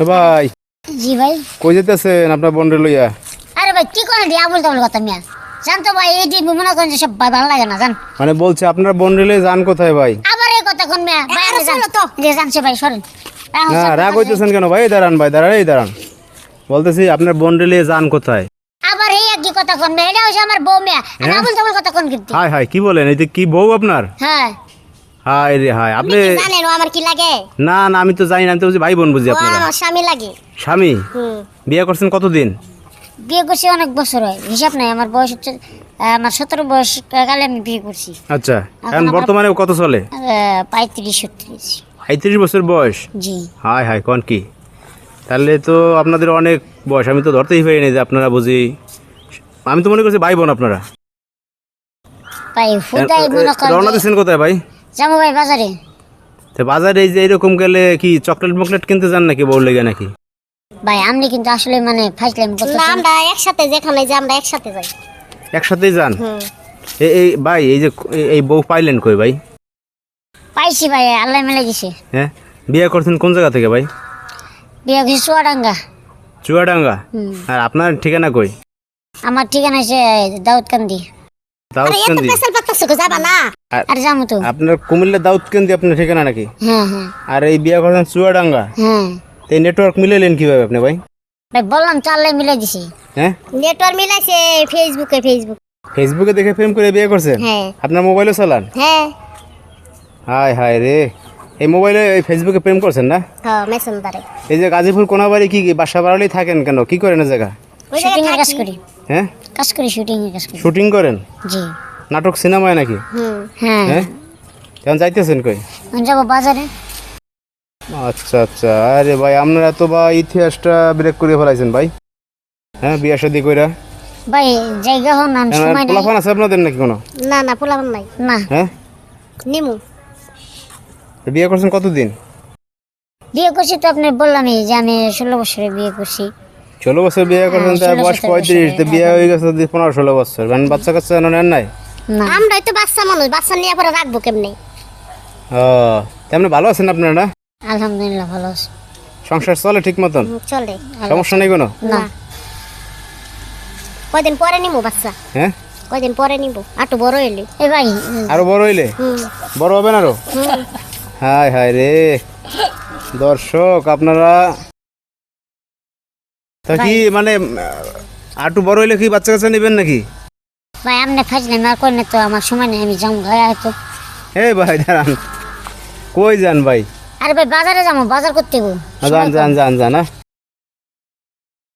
তো ভাই জি ভাই। কই যেতেছেন আপনার বন্ডে লইয়া? আরে ভাই কি করে দিয়ে কথা মিয়া। জান তো ভাই এই যে মনে করেন সব ভাই ভালো লাগে না জান। মানে বলছে আপনার বন্ডেলে যান কোথায় ভাই? আবার এই কথা কোন মিয়া। ভাই আরে তো। যে জানছে ভাই সরেন। না রাগ হইতেছেন কেন ভাই? দাঁড়ান ভাই দাঁড়ান এই দাঁড়ান। বলতেছি আপনার বন্ডেলে যান কোথায়? আবার এই একই কথা কোন মিয়া। এটা হচ্ছে আমার বউ মিয়া। আর হ্যাঁ? আবুল কথা কোন কিন্তু। হাই হাই কি বলেন? এই যে কি বউ আপনার? হ্যাঁ। হাই রে হাই আপনি জানেন ও আমার কি লাগে? না না আমি তো জানি না আমি তো বুঝি ভাই বোন বুঝি আপনারা। আমার স্বামী লাগে। স্বামী? বিয়ে করছেন কতদিন? বিয়ে করছি অনেক বছর হয় হিসাব নাই আমার বয়স হচ্ছে আমার সতেরো বয়স কালে আমি বিয়ে করছি। আচ্ছা এখন বর্তমানে কত চলে পঁয়ত্রিশ ছত্রিশ। পঁয়ত্রিশ বছর বয়স? জি। হাই হাই কোন কি? তাহলে তো আপনাদের অনেক বয়স আমি তো ধরতেই পারিনি যে আপনারা বুঝি। আমি তো মনে করছি ভাই বোন আপনারা রওনা দিচ্ছেন কোথায় ভাই? যাব ভাই বাজারে। তো বাজারে এই যে এরকম গেলে কি চকলেট মকলেট কিনতে যান নাকি বউ লেগে নাকি? ভাই আপনি কিন্তু আসলে মানে ফাইজলাম না করতেছেন আমরা একসাথে যেখানে যে আমরা একসাথে যাই। একসাথেই যান? হুম। এই এই ভাই এই যে এই- এই বউ পাইলেন কই ভাই? পাইছি ভাই আল্লাহ মেলে দিছে হ্যাঁ? বিয়ে করছেন কোন জায়গা থেকে ভাই? বিয়ে করছি চুয়াডাঙ্গা। চুয়াডাঙ্গা? হুম। আর আপনার ঠিকানা কই? আমার ঠিকানা হচ্ছে দাউদকান্দি। আরে এত দাউদকান্দি। যাবা না? আর আর যাব তো। আপনার কুমিল্লা দাউদকান্দি আপনার ঠিকানা নাকি? হ্যাঁ হ্যাঁ। আর এই বিয়ে করছেন চুয়াডাঙ্গা? হ্যাঁ। তো এই নেটওয়ার্ক মিলাইলেন কীভাবে আপনি ভাই? ভাই বললাম তো আল্লাহ মিলে দিছে। হ্যাঁ? নেটওয়ার্ক মিলাইছে ফেসবুকে ফেসবুক ফেসবুকে দেখে প্রেম করে বিয়ে করছেন? হ্যাঁ। আপনার মোবাইলও চালান? হ্যাঁ। হাই হাই রে। এই মোবাইলে এই ফেসবুকে প্রেম করছেন না? হ্যাঁ মেসেঞ্জারে। এই যে গাজীপুর কোনাবাড়ি কি কি বাসা বাড়ালেই থাকেন কেন? কি করেন এই জায়গা? শুটিং এর কাজ করি। হ্যাঁ? কাজ করি শুটিং এর কাজ করি। শুটিং করেন? জি। নাটক সিনেমায় নাকি? হ্যাঁ। হ্যাঁ? কেমন যাইতেছেন কই? যাব বাজারে। আচ্ছা আচ্ছা। আরে ভাই আপনারা তো বা ইতিহাসটা ব্রেক করে ফেলাইছেন ভাই। হ্যাঁ বিয়া শাদি কইরা? ভাই জায়গা হন না সময় নাই। পোলাফান আছে আপনাদের নাকি কোনো? না না পোলাপান নাই। না। হ্যাঁ? নিমু। বিয়ে করছেন কতদিন? বিয়ে করছি তো আপনি বললামই যে আমি ষোলো বছরে বিয়ে করছি। ষোলো বছর বিয়ে করছেন তার বয়স পঁয়ত্রিশ বিয়ে হয়ে গেছে পনেরো ষোলো বছর। মানে বাচ্চা কাচ্চা নেন নাই? না। তো বাচ্চা মানুষ বাচ্চা নিয়ে পরে রাখব কেমনি? ও তেমনি ভালো আছেন আপনারা? আলহামদুলিল্লাহ ভালো আছি। সংসার চলে ঠিক মতন? চলে। সমস্যা নেই কোনো? না। কয়দিন পরে বাচ্চা? হ্যাঁ? কয়দিন পরে নিবো আটু বড় এলি এ ভাই। আরও বড় হইলে? বড় হবেন আরও? হাই হাই রে। দর্শক আপনারা তা কি মানে আটু বড় হইলে কি বাচ্চা কাচ্চা নেবেন নাকি? ভাই আপনি ফাজলে না করলে তো আমার সময় নেই আমি যাম ঘরে হয়তো। হে ভাই দাঁড়ান। কই যান ভাই? আরে ভাই বাজারে যাব বাজার করতে গো। যান যান যান যান হ্যাঁ